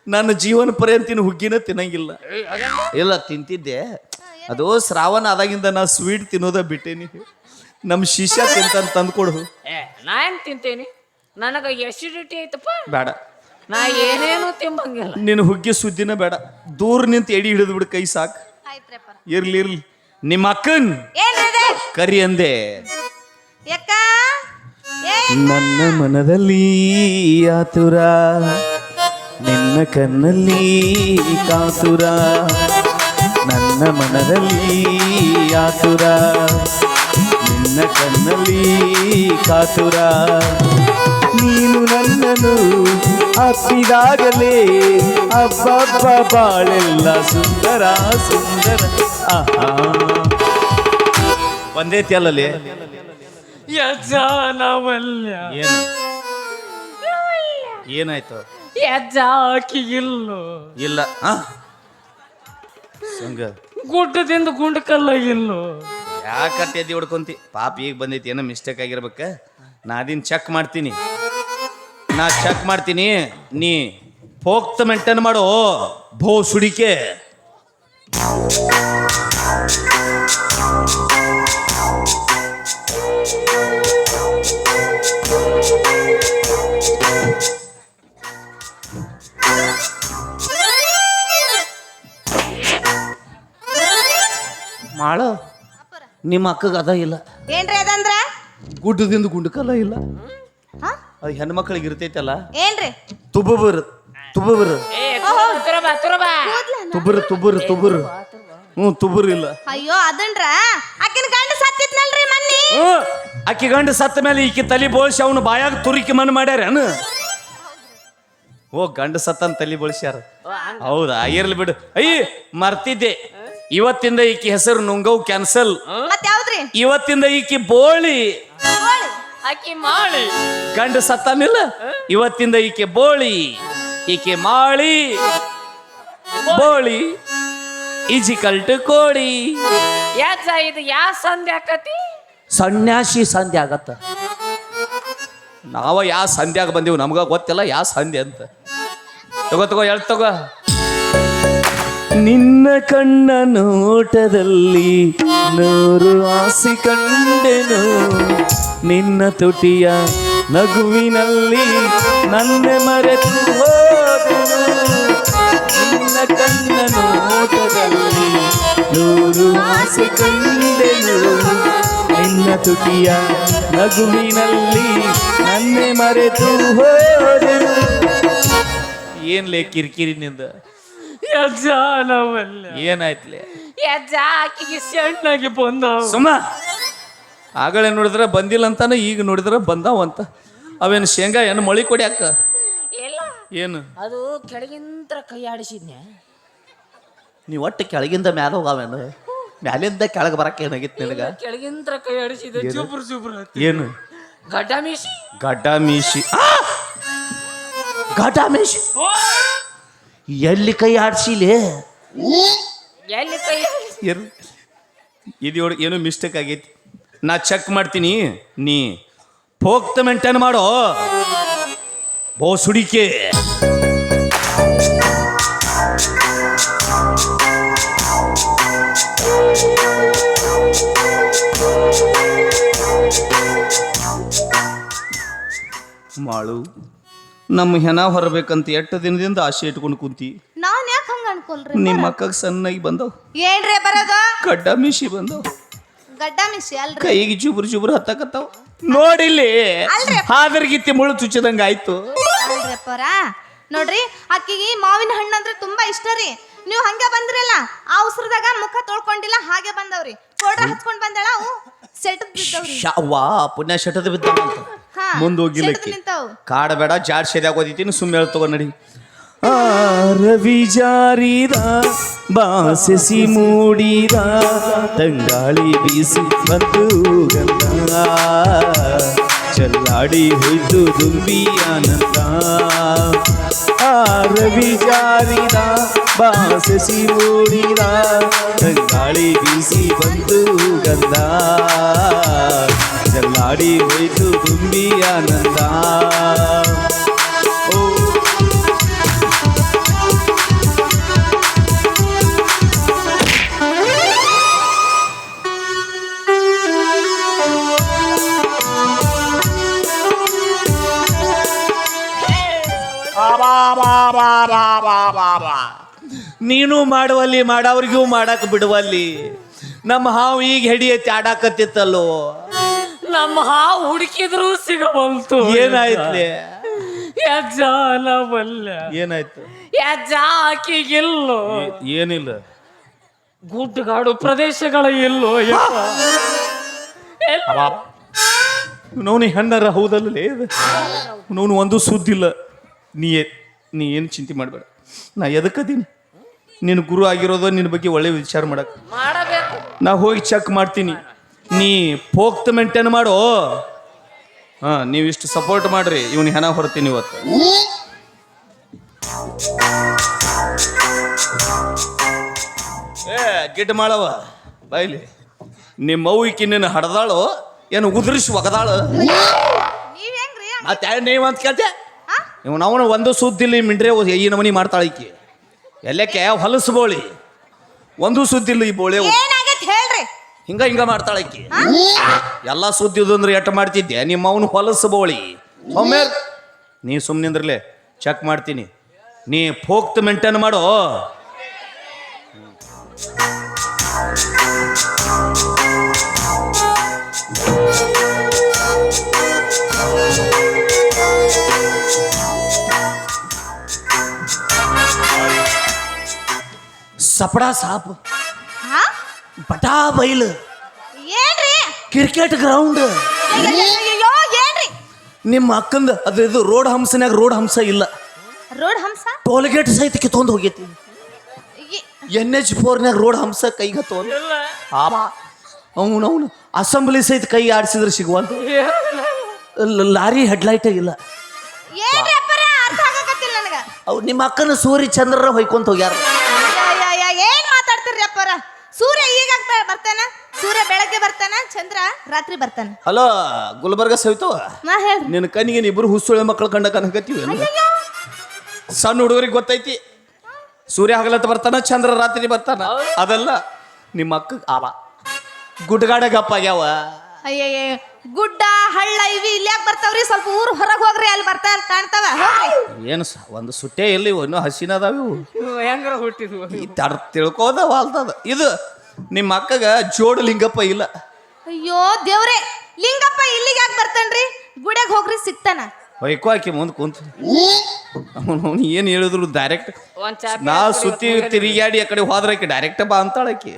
ನನ್ನ ಜೀವನ ಪರ್ಯಂತಿನ ಹುಗ್ಗಿನ ತಿನ್ನಂಗಿಲ್ಲ. ಇಲ್ಲ ತಿಂತಿದ್ದೆ. ಅದು ಶ್ರಾವಣ ಆದಾಗಿಂದ ನಾ ಸ್ವೀಟ್ ತಿನ್ನೋದ ಬಿಟ್ಟೇನಿ. ನಮ್ಮ ಶಿಷ್ಯ ತಿಂತಾನ ತಂದ್ಕೊಡು. ಏ ನಾ ಏನ್ ತಿಂತೇನಿ? ನನಗ ಎಸಿಡಿಟಿ ಐತಪ್ಪ. ಬೇಡ. ನಾ ಏನೇನು ತಿಂಬಂಗಿಲ್ಲ. ನಿನ್ನ ಹುಗ್ಗಿ ಸುದ್ದಿನ ಬೇಡ. ದೂರ ನಿಂತ ಎಡಿ ಹಿಡಿದು ಬಿಡು ಕೈ ಸಾಕು. ಇರ್ಲಿ ಇರ್ಲಿ. ನಿಮ್ಮ ಅಕ್ಕನ್? ಕರಿ ಅಂದೆ. ಯಕ್ಕ? ನನ್ನ ಮನದಲ್ಲಿ ಆತುರ. ನಿನ್ನ ಕಣ್ಣಲ್ಲಿ ಕಾತುರ ನನ್ನ ಮನದಲ್ಲಿ ಆಸುರ. ನಿನ್ನ ಕಣ್ಣಲ್ಲಿ ಕಾತುರ ನೀನು ನನ್ನನು ಅಪ್ಪಿದಾಗಲೇ ಅಪ್ಪ ಬಾಳೆಲ್ಲ ಸುಂದರ ಸುಂದರ. ಆಹಾ. ಒಂದೇ ತಲ್ಲಲ್ಲಿ ಯಜಾನವಲ್ಯ. ನಾವಲ್ಯ ಏನು? ಏನಾಯ್ತು? ಇಲ್ಲ. ಆ? ಸಂಗ ಗುಡ್ಡದಿಂದ ಗುಂಡು ಕಲ್ಲಾಗಿಲ್ಲು ಯಾಕೆ ಎದ್ದು ಹೊಡ್ಕೊಂತಿ? ಪಾಪ ಈಗ ಬಂದೈತಿ ಏನೋ ಮಿಸ್ಟೇಕ್ ಆಗಿರ್ಬೇಕ. ನಾ ಅದನ್ನ ಚೆಕ್ ಮಾಡ್ತೀನಿ. ನಾ ಚೆಕ್ ಮಾಡ್ತೀನಿ. ನೀ ಹೋಗ್ತ ಮೆಂಟೇನ್ ಮಾಡೋ ಭೋ ಸುಡಿಕೆ. ನಿಮ್ಮ ಅಕ್ಕಗೆ ಅದ ಇಲ್ಲ. ಏನ್ರಿ ಅದಂದ್ರ? ಗುಡ್ಡದಿಂದ ಗುಂಡಕಲ್ಲ ಇಲ್ಲ. ಹಾ? ಅದು ಹೆಣ್ಮಕ್ಳಿಗೆ ಇರ್ತೈತಲ್ಲ. ಏನ್ರಿ? ತುಬ್ಬರು ತುಬ್ಬರು. ಏ ತುರಬ ತುರಬ ತುಬ್ಬರು ತುಬ್ಬರು ತುಬ್ಬರು ಹ್ಞೂ ತುಬ್ಬರು ಇಲ್ಲ. ಅಯ್ಯೋ ಅದನ್ರ? ಆಕಿನ ಗಂಡ ಸತ್ತಿತ್ನಲ್ರಿ ಮನ್ನಿ? ಹ್ಞೂ ಆಕಿ ಗಂಡ ಸತ್ತ ಮೇಲೆ ಈಕಿ ತಲೆ ಬೋಳ್ಸಿ ಅವನು ಬಾಯಾಗ ತುರುಕಿ ಮಣ್ಣು ಮಾಡ್ಯಾರೇನು ಓ ಗಂಡ ಸತ್ತನ್ ತಲೆ ಬೋಳ್ಸ್ಯಾರ. ಹೌದಾ ಇರ್ಲಿ ಬಿಡು. ಅಯ್ಯ ಮರ್ತಿದ್ದೆ. ಇವತ್ತಿಂದ ಈಕಿ ಹೆಸರು ನುಂಗವ್ ಕ್ಯಾನ್ಸಲ್. ಮತ್ ಯಾವ್ದ್ರಿ? ಇವತ್ತಿಂದ ಈಕಿ ಬೋಳಿ. ಆಕಿ ಮಾಳಿ. ಗಂಡ ಸತ್ತಾನಿಲ್ಲ. ಇವತ್ತಿಂದ ಈಕೆ ಬೋಳಿ. ಈಕೆ ಮಾಳಿ. ಬೋಳಿ. ಈಜಿಕಲ್ಟ್ ಕೋಳಿ. ಯಜ್ಜ ಇದು ಯಾ ಸಂಧಿ ಆಕತಿ? ಸನ್ಯಾಸಿ ಸಂಧಿ ಆಗತ್ತ. ನಾವ ಯಾ ಸಂಧ್ಯಾಗ ಬಂದೀವಿ ನಮ್ಗ ಗೊತ್ತಿಲ್ಲ ಯಾ ಸಂಧಿ ಅಂತ. ತಗೋ ತಗೋ ಹೇಳ್ ತಗೋ. ನಿನ್ನ ಕಣ್ಣ ನೋಟದಲ್ಲಿ ನೂರು ಆಸೆ ಕಂಡೆನು. ನಿನ್ನ ತುಟಿಯ ನಗುವಿನಲ್ಲಿ ನನ್ನ ಮರೆತು ನಿನ್ನ ಕಣ್ಣ ನೋಟದಲ್ಲಿ ನೂರು ಆಸೆ ಕಂಡೆನು. ನಿನ್ನ ತುಟಿಯ ನಗುವಿನಲ್ಲಿ ನನ್ನೆ ಮರೆತು ಹೋದೆನು. ಏನ್ಲೇ ಕಿರಿಕಿರಿ ನಿಂದ. ಯಜ್ಜ ನಾವಲ್ಲ. ಏನಾಯ್ತ್ಲೆ? ಯಜ್ಜ ಆಕಿಗೆ ಸಣ್ಣಾಗಿ ಬಂದ ಸುಮ್ಮ ಆಗಲೇ ನೋಡಿದ್ರೆ ಬಂದಿಲ್ಲ ಅಂತಾನೆ ಈಗ ನೋಡಿದ್ರೆ ಬಂದಾವಂತ ಅವೇನು ಶೇಂಗಾ ಏನು ಮಳಿ ಕೊಡ್ಯಾಕ ಇಲ್ಲ. ಏನು? ಅದು ಕೆಳಗಿಂತ ಕೈ ಆಡಿಸಿದ್ನೆ. ನೀವು ಒಟ್ಟು ಕೆಳಗಿಂದ ಮ್ಯಾಲ ಹೋಗಾವೇನು? ಮ್ಯಾಲಿಂದ ಕೆಳಗೆ ಬರಕ್ಕೆ ಏನಾಗಿತ್ತು ನಿನಗ? ಕೆಳಗಿಂತ ಕೈ ಆಡಿಸಿದೆ ಚುಬ್ರು ಚುಬ್ರು ಏನು? ಗಡ್ಡ ಮೀಸಿ ಗಡ್ಡ ಮೀಶಿ. ಆ! ಗಡ್ಡ ಮೀಸಿ ಎಲ್ಲಿ ಕೈ ಆಡ್ಸಿಲೇ ಎಲ್ಲಿ ಕೈ ಇದು ಏನೋ ಮಿಸ್ಟೇಕ್ ಆಗೈತಿ. ನಾ ಚೆಕ್ ಮಾಡ್ತೀನಿ ನೀ ಹೋಗ್ತ ಮೇಂಟೈನ್ ಮಾಡೋ. ಬೋಸುಡಿಕೆ ಮಾಳು ನಮ್ಮ ಹೆಣ ಹೊರಬೇಕಂತ ಎಟ್ಟು ದಿನದಿಂದ ಆಸೆ ಇಟ್ಕೊಂಡು ಕುಂತಿ? ನಾನ್ ಯಾಕೆ ಹಂಗ ಅನ್ಕೊಲ್ರಿ ನಿಮ್ಮ ಅಕ್ಕಗೆ ಸಣ್ಣಗೆ ಬಂದವು. ಏನ್ರಿ ಬರೋದು? ಗಡ್ಡ ಮಿಶಿ ಬಂದವು. ಗಡ್ಡ ಮಿಸಿ ಅಲ್ರಿ? ಕೈಗೆ ಜುಬ್ರು ಜುಬ್ರು ಹತ್ತಕತ್ತಾವ. ನೋಡಿಲ್ಲಿ ಅಲ್ರಿ. ಹಾದರ್ಗಿತ್ತಿ ಮುಳು ಚುಚ್ಚದಂಗ ಆಯ್ತು. ಅಲ್ರಿ ಅಪ್ಪರ. ನೋಡ್ರಿ ಅಕ್ಕಿಗೆ ಮಾವಿನ ಹಣ್ಣು ಅಂದ್ರೆ ತುಂಬಾ ಇಷ್ಟ ರೀ. ನೀವು ಹಂಗೆ ಬಂದ್ರಲ್ಲ ಆ ಉಸಿರದಾಗ ಮುಖ ತೊಳ್ಕೊಂಡಿಲ್ಲ ಹಾಗೆ ಬಂದವ್ರಿ. ಪೌಡ್ರ್ ಹಚ್ಕೊಂಡ್ ಬಂದಳ ಅವು. ಸೆಟ್ ಬಿದ್ದವ್ರಿ ವಾ ಪುಣ್ಯ ಶಟದ ಬಿದ್ದ ಹಾ, ಮುಂದೆ ಹೋಗಿಲ್ಲಕ್ಕೆ ಸೆಟದ್ ನಿಂತಾವು. ಕಾಡ ಬೇಡ ಜಾಡ್ ಸೇದ್ಯಾಗ ಓದಿತೀನಿ ಸುಮ್ಮನೆ ಹೇಳ್ತಗೋ ನಡಿ. ಆ ರವಿ ಜಾರಿದ ಬಾಸಸಿ ಮೂಡಿದ ತಂಗಾಳಿ ಬೀಸಿ ಬಂತು ಗಂಧ. ಚಲ್ಲಾಡಿ ಹೊಯ್ದು ದುಂಬಿ ಆನಂದ. ಆ ರವಿ ಜಾರಿದ ಬಾಸಸಿ ಮೂಡಿದ ತಂಗಾಳಿ ಬೀಸಿ ಬಂತು ಗಂಧ ಚಲ್ಲಾಡಿ ಹೋಯ್ತು ದುಂಬಿ ಆನಂದ ನೀನು ಮಾಡುವಲ್ಲಿ ಮಾಡವ್ರಿಗೂ ಮಾಡಕ್ ಬಿಡುವಲ್ಲಿ. ನಮ್ಮ ಹಾವು ಈಗ ಹೆಡಿಯತ್ತಿ ಆಡಾಕತ್ತಿತ್ತಲ್ಲೋ. ನಮ್ಮ ಹಾವು ಹುಡುಕಿದ್ರು ಸಿಗಬಲ್ತು. ಏನಾಯ್ತು ಏನಾಯ್ತು? ಯಜ್ಜ ಆಕಿಗಿಲ್ಲೋ ಏನಿಲ್ಲ. ಗುಡ್ಡಗಾಡು ಪ್ರದೇಶಗಳ ಇಲ್ಲೋ ನೋನಿ ಹೆಣ್ಣರ ಹೌದಲ್ಲೇ ನೋನು ಒಂದು ಸುದ್ದಿಲ್ಲ. ನೀ ಏ- ನೀ ಏನು ಚಿಂತೆ ಮಾಡಬೇಡ. ನಾ ಎದಕ್ಕದೀನಿ ನಿನ್ನ ಗುರು ಆಗಿರೋದು ನಿನ್ನ ಬಗ್ಗೆ ಒಳ್ಳೆ ವಿಚಾರ ಮಾಡಕ್. ಮಾಡಬೇಕು. ನಾ ಹೋಗಿ ಚೆಕ್ ಮಾಡ್ತೀನಿ. ನೀ ಪೋಕ್ತ ಮೇಂಟೈನ್ ಮಾಡೋ. ಹಾ ನೀವು ಇಷ್ಟು ಸಪೋರ್ಟ್ ಮಾಡ್ರಿ. ಇವನ್ ಹೆಣ ಹೊರತೀನಿ ಇವತ್ತು. ಏ ಗಿಡ್ ಮಾಡವ ಬಾಯ್ಲಿ. ನಿಮ್ಮ ಅವ್ವಿಕಿ ನಿನ್ನ ಹಡ್ದಾಳು? ಏನು ಉದುರಿಸಿ ಒಗದಾಳು? ನೀವ್ ಹೆಂಗ್ರಿ? ಮತ್ತೆ ನೀವು ಅಂತ ಕೇಳ್ತೆ ಹಾ? ನಾವು ಒಂದು ಸುದ್ದಿ ಇಲ್ಲಿ ಮಿಂಡ್ರೆ ಈ ನಮನಿ ಮಾಡ್ತಾಳೆ ಈಕಿ. ಎಲ್ಲಕ್ಕೆ ಹೊಲಸು ಬೋಳಿ ಒಂದು ಸುದ್ದಿಲ್ಲ ಈ ಬೋಳಿ ಹೇಳ್ರಿ? ಹಿಂಗ ಹಿಂಗ ಮಾಡ್ತಾಳೆ ಎಲ್ಲ ಸುದ್ದಿ ಅಂದ್ರೆ ಎಟ್ ಮಾಡ್ತಿದ್ದೆ? ನಿಮ್ಮ ಅವನು ಹೊಲಸು ಬೋಳಿ ಒಮ್ಮೆ ನೀ ಸುಮ್ಮನಿಂದ್ರಲೆ ಚೆಕ್ ಮಾಡ್ತೀನಿ. ನೀ ಫೋಕ್ತ್ ಮೇಂಟೈನ್ ಮಾಡೋ. ಸಪಡಾ ಸಾಪ್. ಹಾ? ಬಟಾ ಬೈಲ್. ಏನ್ರಿ? ಕ್ರಿಕೆಟ್ ಗ್ರೌಂಡ್ ಅಯ್ಯೋ ಏನ್ರಿ? ನಿಮ್ಮ ಅಕ್ಕಂದ ಅದು ಇದು ರೋಡ್ ಹಂಸನ್ಯಾಗ ರೋಡ್ ಹಂಸ ಇಲ್ಲ. ರೋಡ್ ಹಂಸ? ಟೋಲ್ಗೇಟ್ ಸಹಿತ ಕಿತ್ತೊಂದು ಹೋಗೈತಿ. ಈ- ಎನ್ ಎಚ್ ಫೋರ್ನ್ಯಾಗ ರೋಡ್ ಹಂಸ ಕೈಗೆ ಹತ್ತೋನು. ಅವನು ಅವನು ಅಸೆಂಬ್ಲಿ ಸಹಿತ ಕೈ ಆಡಿಸಿದ್ರೆ ಸಿಗುವಂತ ಲಾರಿ ಹೆಡ್ಲೈಟ್ ಇಲ್ಲ. ಏನ್ರಿ ಅಪ್ಪರ ಅರ್ಥ ಆಗಕತ್ತಿಲ್ಲ ನನಗ. ಅವ್ ನಿಮ್ಮ ಅಕ್ಕನ ಸೂರ್ಯ ಚಂದ್ರರ ಹೊಯ್ಕೊಂತ ಹೋಗ್ಯಾರ. ಸೂರ್ಯ ಈಗ ಬರ್ತಾನ? ಸೂರ್ಯ ಬೆಳಗ್ಗೆ ಬರ್ತಾನ? ಚಂದ್ರ ರಾತ್ರಿ ಬರ್ತಾನ? ಹಲೋ ಗುಲ್ಬರ್ಗ ಸವಿತು ನಾ ಹೇಳ್ರಿ. ನಿನ್ನ ಕಣ್ಣಿಗೆ ಇಬ್ರು ಹುಸುಳೆ ಮಕ್ಕಳು ಕಂಡ ಕನಕತ್ತೀವಿ ಸಣ್ಣ ಹುಡುಗರಿಗೆ ಗೊತ್ತೈತಿ. ಸೂರ್ಯ ಹಗಲತ್ತ ಬರ್ತಾನ ಚಂದ್ರ ರಾತ್ರಿ ಬರ್ತಾನ. ಅದಲ್ಲ ನಿಮ್ಮ ಅಕ್ಕ ಆಲ ಗುಡ್ಗಾಡ ಗಪ್ಪ ಆಗ್ಯಾವ ಅಯ್ಯಯ್ಯ ಗುಡ್ಡ ಹಳ್ಳ ಇವಿ ಇಲ್ಲಿ ಯಾಕೆ ಬರ್ತಾವ್ರಿ? ಸ್ವಲ್ಪ ಊರು ಹೊರಗೆ ಹೋಗ್ರಿ ಅಲ್ಲಿ ಬರ್ತಾ ಕಾಣ್ತಾವ. ಹೋಗ್ರಿ. ಏನು ಸ ಒಂದು ಸುಟ್ಟೆ ಇಲ್ಲಿ ಇವು ಇನ್ನೂ ಹಸಿನ ಅದಾವ ಇವು. ಹೆಂಗ್ರ ಹುಟ್ಟಿದ್ವು? ಈ ತಡ್ ತಿಳ್ಕೋದ ವಾಲ್ತದ. ಇದು ನಿಮ್ಮ ಅಕ್ಕಗ ಜೋಡು ಲಿಂಗಪ್ಪ ಇಲ್ಲ. ಅಯ್ಯೋ ದೇವ್ರೆ ಲಿಂಗಪ್ಪ ಇಲ್ಲಿಗೆ ಯಾಕೆ ಬರ್ತಾನ್ರಿ? ಗುಡ್ಯಾಗ ಹೋಗ್ರಿ ಸಿಗ್ತಾನ. ಹೊಯ್ಕೋ ಆಕಿ ಮುಂದೆ ಕುಂತ. ಅವನು ಏನು ಹೇಳಿದ್ರು ಡೈರೆಕ್ಟ್ ಒಂದ್ ಚಾಪೆ ನಾ ಸುತ್ತಿ ತಿರುಗಾಡಿ ಆ ಕಡೆ ಹೋದ್ರಕಿ ಡೈರೆಕ್ಟ್ ಬಾ ಅಂತಾಳಕಿ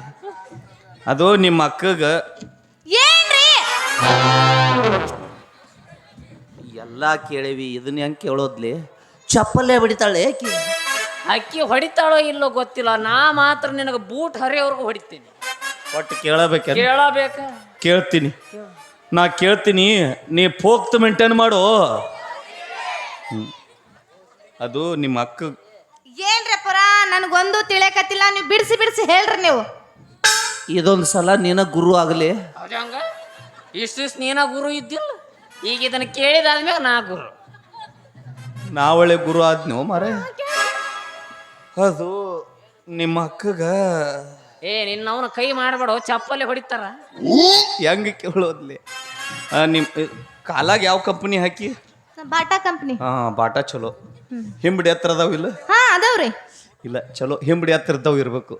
ಅದು ನಿಮ್ಮ ಅಕ್ಕಗ ಎಲ್ಲ ಕೇಳಿವಿ ಇದನ್ನ ಹೆಂಗೆ ಕೇಳೋದ್ಲಿ? ಚಪ್ಪಲ್ಲೇ ಬಿಡಿತಾಳೆ ಆಕಿ. ಅಕ್ಕಿ ಹೊಡಿತಾಳೋ ಇಲ್ಲೋ ಗೊತ್ತಿಲ್ಲ ನಾ ಮಾತ್ರ ನಿನಗೆ ಬೂಟ್ ಹರಿಯವ್ರಿಗೂ ಹೊಡಿತೀನಿ. ಒಟ್ಟು ಕೇಳಬೇಕ? ಕೇಳಬೇಕ? ಕೇಳ್ತೀನಿ. ನಾ ಕೇಳ್ತೀನಿ ನೀ ಪೋಕ್ತ ಮೇಂಟೈನ್ ಮಾಡು. ಹ್ಮ್. ಅದು ನಿಮ್ಮ ಅಕ್ಕ. ಏನ್ರಿ ಪರ ನನಗೊಂದು ತಿಳಿಯಕತ್ತಿಲ್ಲ ನೀವು ಬಿಡಿಸಿ ಬಿಡಿಸಿ ಹೇಳ್ರಿ ನೀವು. ಇದೊಂದು ಸಲ ನಿನ ಗುರು ಆಗಲಿ. ಹೌದಾ ಹಂಗ? ಇಷ್ಟು ಇಷ್ಟು ನೀನ ಗುರು ಇದ್ದಿಲ್ಲ? ಈಗ ಇದನ್ನ ಕೇಳಿದಾದ್ಮೇಲೆ ನಾ ಗುರು. ನಾವಳೆ ಗುರು ಆದ್ನೋ ಮಾರೆ? ಅದು ನಿಮ್ಮ ಅಕ್ಕಗ ಏ ನಿನ್ನವನ ಕೈ ಮಾಡಬೇಡ ಚಪ್ಪಲಿ ಹೊಡಿತಾರ. ಹೆಂಗ ಕೇಳೋದ್ಲಿ? ಆ, ನಿಮ್ ಕಾಲಾಗ ಯಾವ ಕಂಪನಿ ಹಾಕಿ? Bata company. ಹಾ ಬಾಟಾ ಚಲೋ. ಹಿಂಬಡಿ ಹತ್ರ ಅದಾವ ಇಲ್ಲ? ಹಾ ಅದಾವ್ರಿ. ಇಲ್ಲ ಚಲೋ. ಹಿಂಬಡಿ ಹತ್ರ ಇದ್ದಾವ ಇರ್ಬೇಕು.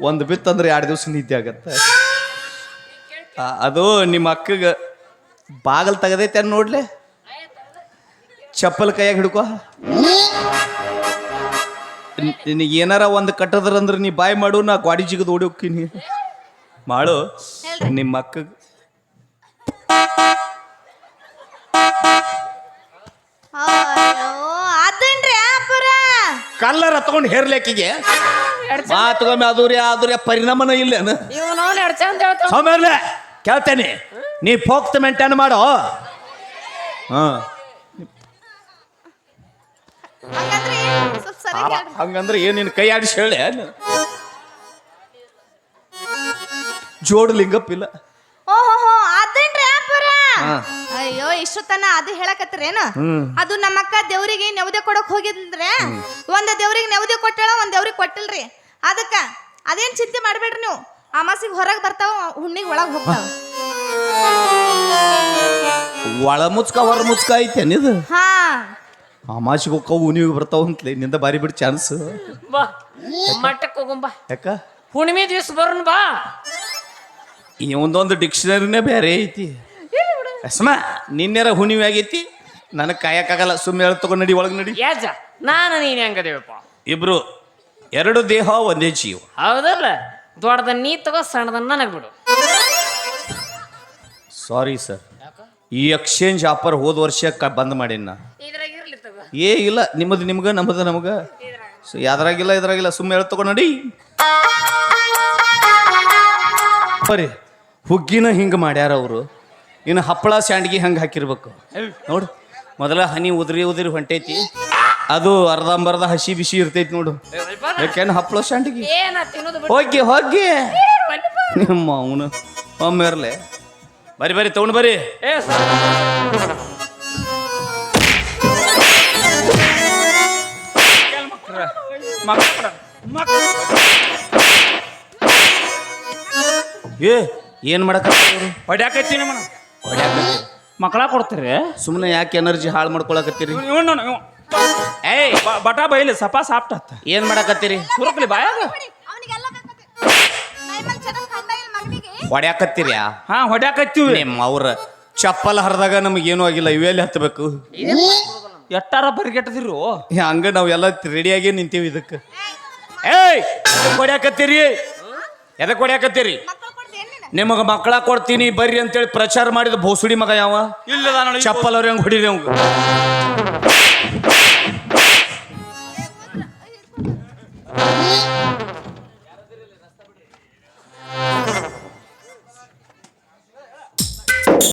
ಒಂದು ಬಿತ್ತಂದ್ರೆ ಎರಡು ದಿವಸ ನಿದ್ದೆ ಆಗತ್ತೆ. ಅದು ನಿಮ್ಮ ಅಕ್ಕಗೆ ಬಾಗಲ್ ತೆಗದೈತೆ ಅನ್ ನೋಡ್ಲೆ? ಚಪ್ಪಲ್ ಕೈಯಾಗ ಹಿಡ್ಕೋ. ನಿನಗೆ ಏನಾರ ಒಂದು ಕಟ್ಟದ್ರಂದ್ರೆ ನೀ ಬಾಯ್ ಮಾಡು ನಾ ಗಾಡಿ ಜಿಗದ್ ಓಡಿ ಹೋಗ್ತೀನಿ. ಮಾಡು ನಿಮ್ಮ ಅಕ್ಕ ಕಲ್ಲರ ತಗೊಂಡು ಹೇರ್ಲೇಕಿಗೆ ಮಾತುಗೊಮ್ಮೆ ಅದೂರಿ ಆದುರಿ ಪರಿಣಾಮನ ಇಲ್ಲೇನು? ಇವನು ಕೇಳ್ತೇನೆ. ನೀ ಪೋಕ್ತ ಮೇಂಟೈನ್ ಮಾಡೋ. ಹಾಂ. ಹಂಗಂದ್ರೆ ಏನ್ ನಿನ್ ಕೈ ಆಡಿಸಿ ಹೇಳಿ. ಜೋಡು ಲಿಂಗಪ್ಪ ಇಲ್ಲ ಓಹೋ ಹೋ ಅದನ್ರಿ ಅಪ್ಪರ ಹಾ. ಅಯ್ಯೋ ಇಷ್ಟು ತನ ಅದು ಹೇಳಕತ್ರೇನು. ಅದು ನಮ್ಮ ಅಕ್ಕ ದೇವ್ರಿಗೆ ನೆವದೆ ಕೊಡಕ್ ಹೋಗಿದ್ರೆ ಒಂದ್ ದೇವ್ರಿಗೆ ನೆವದೆ ಕೊಟ್ಟಳ ಒಂದ್ ದೇವ್ರಿಗೆ ಕೊಟ್ಟಿಲ್ರಿ. ಅದಕ್ಕ ಅದೇನ್ ಚಿಂತೆ ಮಾಡ್ಬೇಡ್ರಿ ನೀವು? ಅಮಾಸಿಗೆ ಹೊರಗೆ ಬರ್ತಾವ ಹುಣ್ಣಿಗೆ ಒಳಗೆ ಹೋಗ್ತಾವ. ಒಳ ಮುಚ್ಕ ಹೊರ ಮುಚ್ಕ ಐತೇನ್ ಇದು ಹಾ. ಅಮಾಸಿಗೆ ಹೋಗ್ಕ ನೀವು ಬರ್ತಾವ ಅಂತಲೇ ನಿಂದ ಬಾರಿ ಬಿಡ್ ಚಾನ್ಸ್. ಬಾ ಮಟ್ಟಕ್ಕೆ ಬಾ. ಯಾಕ? ಹುಣ್ಣಿಮೆ ದಿವಸ ಬರೋಣ ಬಾ. ಈ ಒಂದೊಂದು ಡಿಕ್ಷನರಿನೇ ಬೇರೆ ಐತಿ. ಅಸ್ಮ ನಿನ್ನೆರ ಹುಣ್ಣಿಮೆ ಆಗೈತಿ ನನಗೆ ಕಾಯಕ್ಕಾಗಲ್ಲ ಸುಮ್ಮನೆ ಹೇಳಿ ತಗೊಂಡು ನಡಿ ಒಳಗೆ ನಡಿ. ಯಾಜ ನಾನು ನೀನು ಹೆಂಗದೇವಪ್ಪ? ಇಬ್ರು ಎರಡು ದೇಹ ಒಂದೇ ಜೀವ. ಹೌದಲ್ಲ? ದೊಡ್ಡದ ನೀ ತಗೋ ಸಣ್ಣದನ್ನ ನನಗೆ ಬಿಡು. ಸಾರಿ ಸರ್ ಈ ಎಕ್ಸ್ಚೇಂಜ್ ಆಫರ್ ಹೋದ ವರ್ಷ ಕ ಬಂದ್ ಮಾಡೀನಿ ನಾ? ಇದ್ರಾಗ ಇರ್ಲಿ ತಗೋ. ಏ ಇಲ್ಲ. ನಿಮ್ಮದು ನಿಮ್ಗೆ ನಮ್ಮದು ನಮ್ಗೆ. ಸೊ ಯಾವ್ದ್ರಾಗಿಲ್ಲ ಇದ್ರಾಗಿಲ್ಲ ಸುಮ್ಮನೆ ಹೇಳಿ ತಗೊಂಡು ನಡಿ. ಬರೀ ಹುಗ್ಗಿನ ಹಿಂಗೆ ಮಾಡ್ಯಾರ ಅವರು. ಇನ್ನು ಹಪ್ಪಳ ಸ್ಯಾಂಡ್ಗಿ ಹಂಗೆ ಹಾಕಿರ್ಬೇಕು. ನೋಡು ಮೊದಲ ಹನಿ ಉದುರಿ ಉದುರಿ ಹೊಂಟೈತಿ. ಅದು ಅರ್ಧಂಬರ್ಧ ಹಸಿ ಬಿಸಿ ಇರ್ತೈತಿ ನೋಡು. ಯಾಕೇನು ಹಪ್ಪಳ ಸಂಡಿಗೆ ಹೋಗಿ ಹೋಗಿ. ನಿಮ್ಮ ಅವನು ಒಮ್ಮೆ ಇರಲಿ. ಬರಿ ಬರಿ ತಗೊಂಡು ಬರಿ ಏ ಏ ಏನು ಮಾಡಕತ್ತೀರಿ ಹೊಡ್ಯಾಕತ್ತೀನಿ ಮಕ್ಕಳ ಕೊಡ್ತೀರಿ? ಸುಮ್ಮನೆ ಯಾಕೆ ಎನರ್ಜಿ ಹಾಳು ಮಾಡ್ಕೊಳಕತ್ತೀರಿ? ಏಯ್. ಬಟ ಬೈಲಿ ಸಪಾ ಸಾಪ್ಟತ್ತ ಏನ್ ಮಾಡಕತ್ತೀರಿ? ಸುರಕ್ಲಿ ಬಾಯಾಗ. ಹೊಡ್ಯಾಕತ್ತೀರಿ ಇಲ್ಲ ಹೊಡ್ಯಾಕತ್ತೀರ್ಯಾ? ಹಾ ಹೊಡ್ಯಾಕತ್ತೀವಿ. ನಿಮ್ಮ ಅವ್ರ ಚಪ್ಪಲ್ ಹರಿದಾಗ ನಮಗೇನು ಆಗಿಲ್ಲ ಇವೆಲ್ಲಿ ಹತ್ತಬೇಕು ಎಟ್ಟಾರ ಬರಿಗೆಟ್ಟದಿರು? ಹಂಗ ನಾವೆಲ್ಲ ರೆಡಿಯಾಗಿ ನಿಂತೀವಿ ಇದಕ್ಕೆ. ಏಯ್ ಎದಕ್ ಹೊಡ್ಯಾಕತ್ತೀರಿ? ಎದಕ್ ಹೊಡ್ಯಾಕತ್ತೀರಿ? ಮಕ್ಕಳು ಕೊಡ್ತೇನ್ ನೀನು? ನಿಮಗೆ ಮಕ್ಕಳ ಕೊಡ್ತೀನಿ ಬರ್ರಿ ಅಂತೇಳಿ ಪ್ರಚಾರ ಮಾಡಿದ ಭೋಸುಡಿ ಮಗ ಯಾವ? ಇಲ್ಲದ ನೋಡಿ ಚಪ್ಪಲ್ ಅವ್ರ ಹೆಂಗ್ ಹೊಡಿರಿ ಅವಂಗ? 一